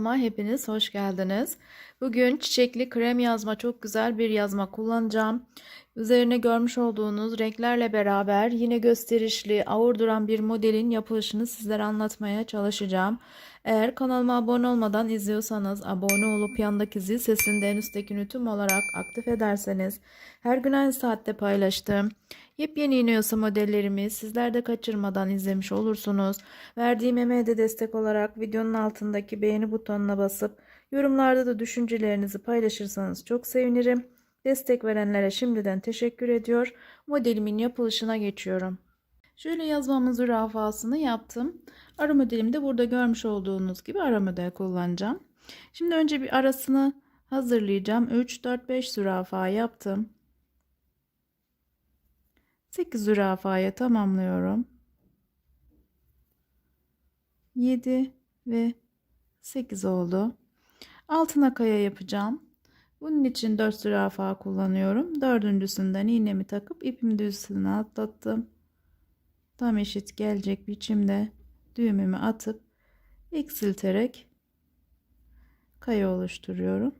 kanalıma hepiniz hoş geldiniz. Bugün çiçekli krem yazma çok güzel bir yazma kullanacağım. Üzerine görmüş olduğunuz renklerle beraber yine gösterişli, ağır duran bir modelin yapılışını sizlere anlatmaya çalışacağım. Eğer kanalıma abone olmadan izliyorsanız abone olup yandaki zil sesini en üsttekini tüm olarak aktif ederseniz her gün aynı saatte paylaştığım yepyeni iniyorsa modellerimi sizler de kaçırmadan izlemiş olursunuz. Verdiğim emeğe de destek olarak videonun altındaki beğeni butonuna basıp yorumlarda da düşüncelerinizi paylaşırsanız çok sevinirim. Destek verenlere şimdiden teşekkür ediyor. Modelimin yapılışına geçiyorum. Şöyle yazmamın zürafasını yaptım. Ara modelimde burada görmüş olduğunuz gibi ara model kullanacağım. Şimdi önce bir arasını hazırlayacağım. 3, 4, 5 zürafa yaptım. 8 zürafaya tamamlıyorum. 7 ve 8 oldu. Altına kaya yapacağım. Bunun için 4 zürafa kullanıyorum. Dördüncüsünden iğnemi takıp ipimi düzüne atlattım. Tam eşit gelecek biçimde düğümümü atıp eksilterek kaya oluşturuyorum.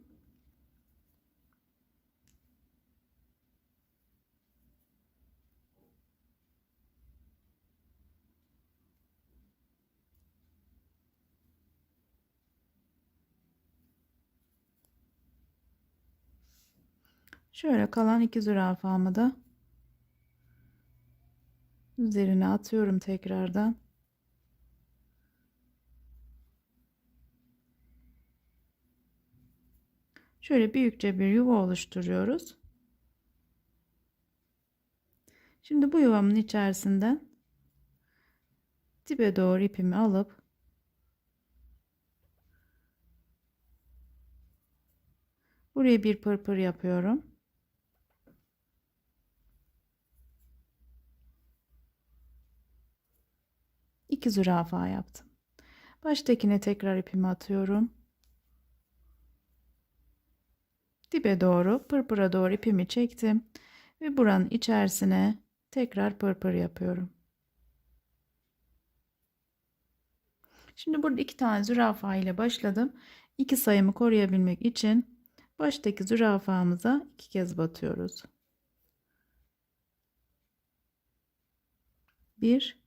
Şöyle kalan iki zürafamı da üzerine atıyorum tekrardan. Şöyle büyükçe bir yuva oluşturuyoruz. Şimdi bu yuvamın içerisinden dibe doğru ipimi alıp buraya bir pırpır yapıyorum. İki zürafa yaptım. Baştakine tekrar ipimi atıyorum. Dibe doğru pırpıra doğru ipimi çektim ve buranın içerisine tekrar pırpır yapıyorum. Şimdi burada iki tane zürafa ile başladım. İki sayımı koruyabilmek için baştaki zürafamıza iki kez batıyoruz. Bir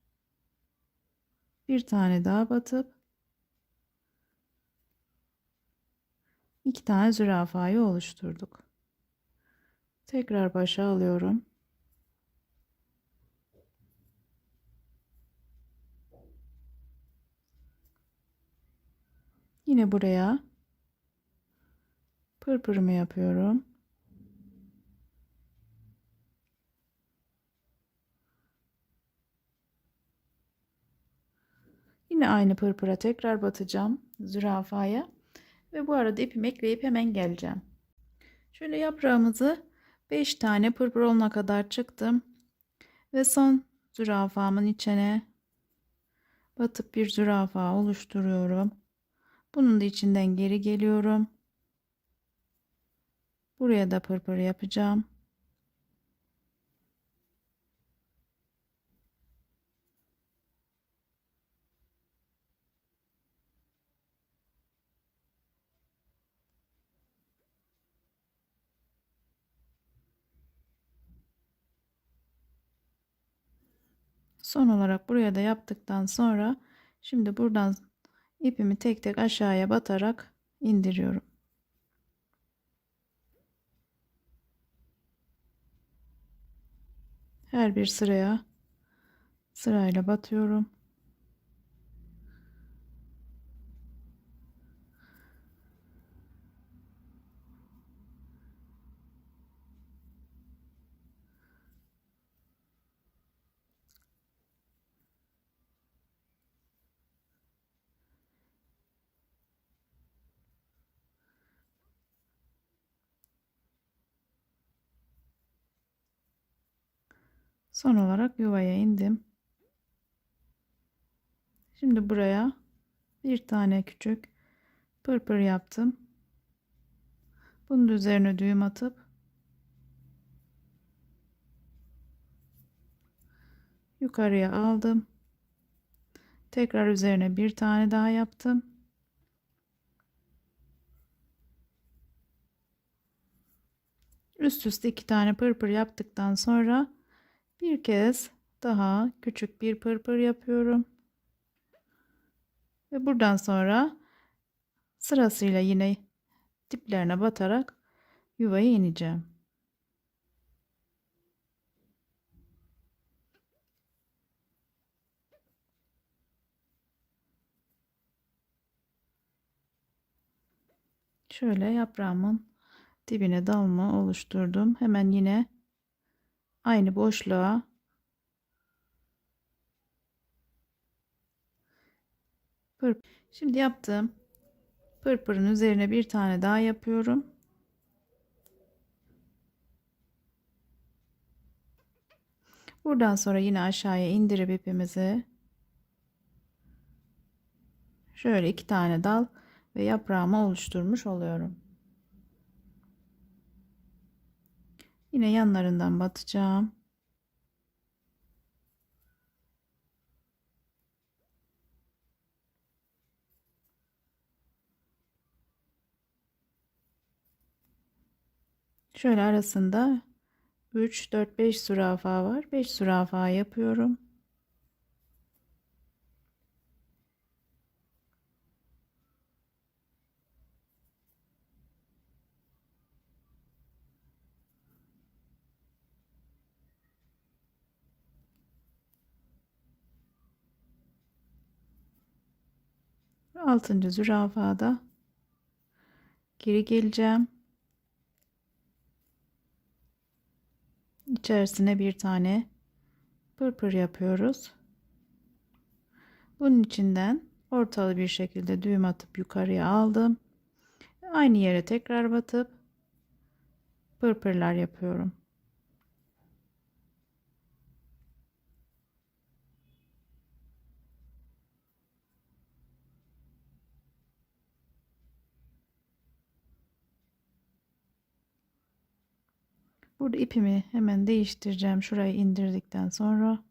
bir tane daha batıp iki tane zürafayı oluşturduk. Tekrar başa alıyorum. Yine buraya pırpırımı yapıyorum. Yine aynı pırpıra tekrar batacağım zürafaya. Ve bu arada ipimi ekleyip hemen geleceğim. Şöyle yaprağımızı 5 tane pırpır olana kadar çıktım. Ve son zürafamın içine batıp bir zürafa oluşturuyorum. Bunun da içinden geri geliyorum. Buraya da pırpır yapacağım. Son olarak buraya da yaptıktan sonra şimdi buradan ipimi tek tek aşağıya batarak indiriyorum. Her bir sıraya sırayla batıyorum. Son olarak yuvaya indim. Şimdi buraya bir tane küçük pırpır yaptım. Bunun üzerine düğüm atıp yukarıya aldım. Tekrar üzerine bir tane daha yaptım. Üst üste iki tane pırpır yaptıktan sonra bir kez daha küçük bir pırpır yapıyorum. Ve buradan sonra sırasıyla yine diplerine batarak yuvaya ineceğim. Şöyle yaprağımın dibine dalma oluşturdum. Hemen yine aynı boşluğa. Şimdi yaptığım pırpırın üzerine bir tane daha yapıyorum. Buradan sonra yine aşağıya indirip ipimizi şöyle iki tane dal ve yaprağımı oluşturmuş oluyorum. Yine yanlarından batacağım. Şöyle arasında 3 4 5 zürafa var. 5 zürafa yapıyorum. Altıncı zürafada geri geleceğim. İçerisine bir tane pırpır yapıyoruz. Bunun içinden ortalı bir şekilde düğüm atıp yukarıya aldım. Aynı yere tekrar batıp pırpırlar yapıyorum. Burada ipimi hemen değiştireceğim. Şurayı indirdikten sonra.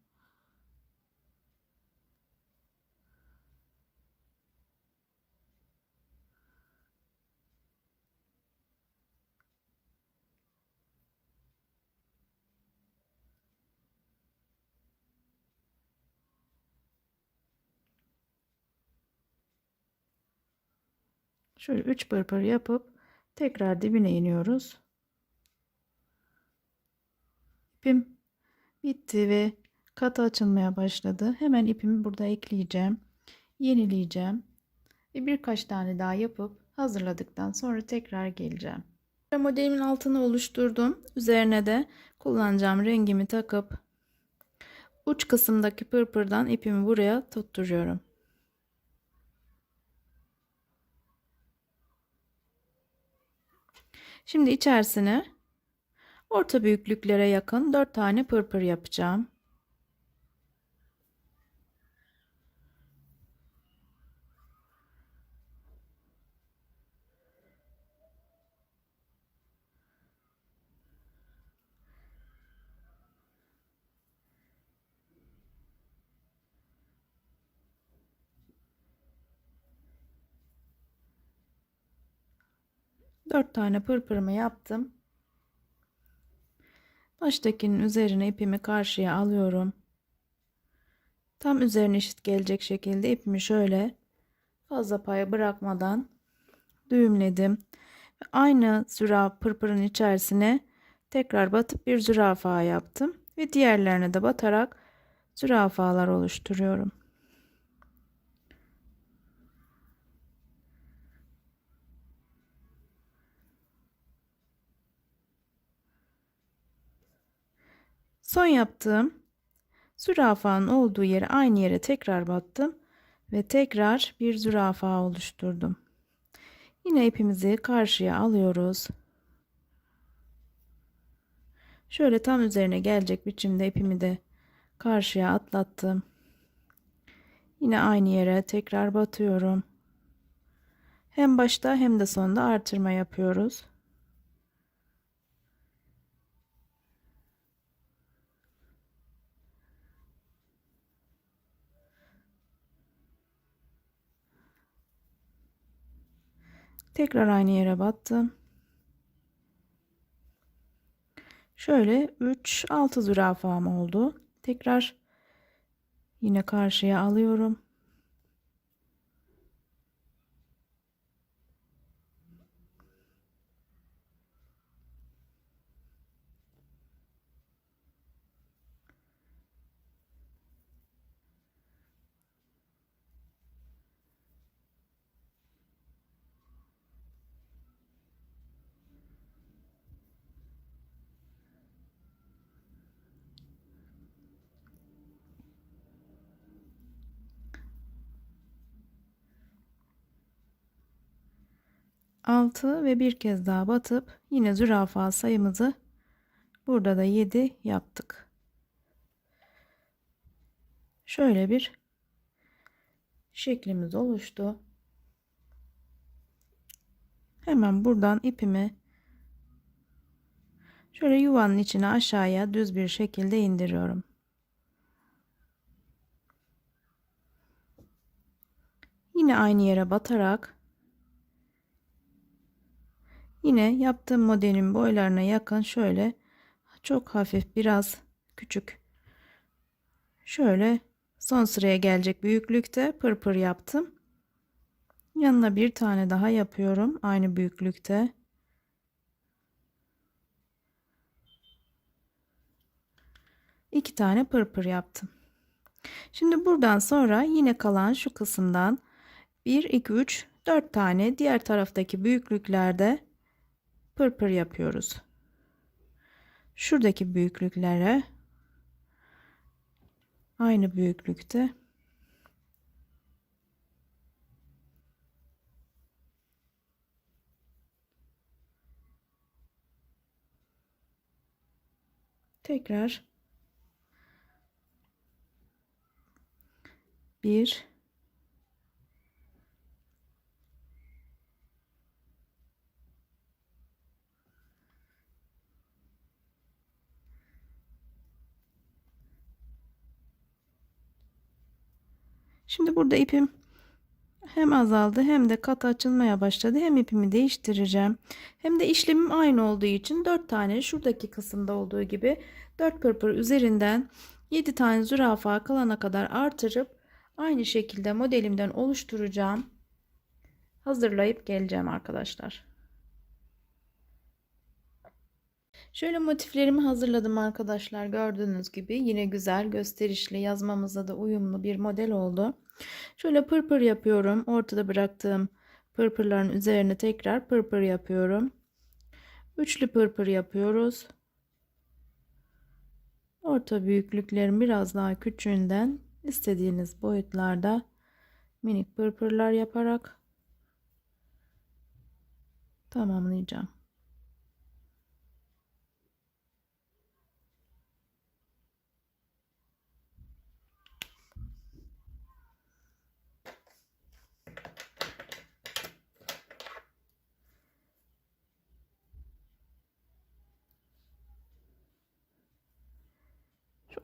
Şöyle 3 pırpır yapıp tekrar dibine iniyoruz. İpim bitti ve katı açılmaya başladı. Hemen ipimi burada ekleyeceğim. Yenileyeceğim. Ve birkaç tane daha yapıp hazırladıktan sonra tekrar geleceğim. Modelimin altını oluşturdum. Üzerine de kullanacağım rengimi takıp uç kısımdaki pırpırdan ipimi buraya tutturuyorum. Şimdi içerisine orta büyüklüklere yakın 4 tane pırpır yapacağım. Dört tane pırpırımı yaptım. Baştakinin üzerine ipimi karşıya alıyorum. Tam üzerine eşit gelecek şekilde ipimi şöyle fazla paya bırakmadan düğümledim. Ve aynı zürafa pırpırın içerisine tekrar batıp bir zürafa yaptım. Ve diğerlerine de batarak zürafalar oluşturuyorum. Son yaptığım zürafanın olduğu yere aynı yere tekrar battım ve tekrar bir zürafa oluşturdum. Yine ipimizi karşıya alıyoruz. Şöyle tam üzerine gelecek biçimde ipimi de karşıya atlattım. Yine aynı yere tekrar batıyorum. Hem başta hem de sonda artırma yapıyoruz. Tekrar aynı yere battım. Şöyle 3 6 zürafam oldu. Tekrar yine karşıya alıyorum. Altı ve bir kez daha batıp yine zürafa sayımızı burada da 7 yaptık. Şöyle bir şeklimiz oluştu. Hemen buradan ipimi şöyle yuvanın içine aşağıya düz bir şekilde indiriyorum. Yine aynı yere batarak yine yaptığım modelin boylarına yakın şöyle çok hafif biraz küçük şöyle son sıraya gelecek büyüklükte pırpır yaptım. Yanına bir tane daha yapıyorum aynı büyüklükte. İki tane pırpır yaptım. Şimdi buradan sonra yine kalan şu kısımdan 1 2 3 4 tane diğer taraftaki büyüklüklerde pırpır yapıyoruz. Şuradaki büyüklüklere aynı büyüklükte tekrar bir Şimdi burada ipim hem azaldı hem de kat açılmaya başladı. Hem ipimi değiştireceğim. Hem de işlemim aynı olduğu için 4 tane şuradaki kısımda olduğu gibi 4 pırpır üzerinden 7 tane zürafa kalana kadar artırıp aynı şekilde modelimden oluşturacağım. Hazırlayıp geleceğim arkadaşlar. Şöyle motiflerimi hazırladım arkadaşlar. Gördüğünüz gibi yine güzel gösterişli yazmamıza da uyumlu bir model oldu. Şöyle pırpır yapıyorum. Ortada bıraktığım pırpırların üzerine tekrar pırpır yapıyorum. Üçlü pırpır yapıyoruz. Orta büyüklüklerin biraz daha küçüğünden istediğiniz boyutlarda minik pırpırlar yaparak tamamlayacağım.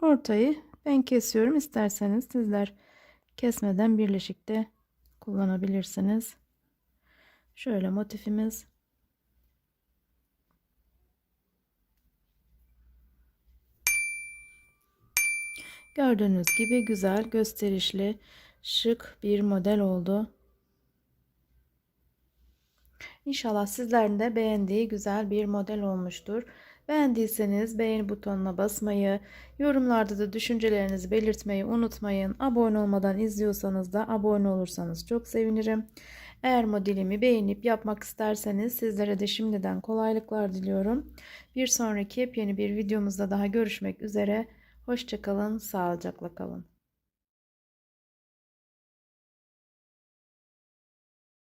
Ortayı ben kesiyorum. İsterseniz sizler kesmeden birleşikte kullanabilirsiniz. Şöyle motifimiz. Gördüğünüz gibi güzel, gösterişli, şık bir model oldu. İnşallah sizlerin de beğendiği güzel bir model olmuştur. Beğendiyseniz beğeni butonuna basmayı, yorumlarda da düşüncelerinizi belirtmeyi unutmayın. Abone olmadan izliyorsanız da abone olursanız çok sevinirim. Eğer modelimi beğenip yapmak isterseniz sizlere de şimdiden kolaylıklar diliyorum. Bir sonraki yepyeni bir videomuzda daha görüşmek üzere. Hoşçakalın, sağlıcakla kalın.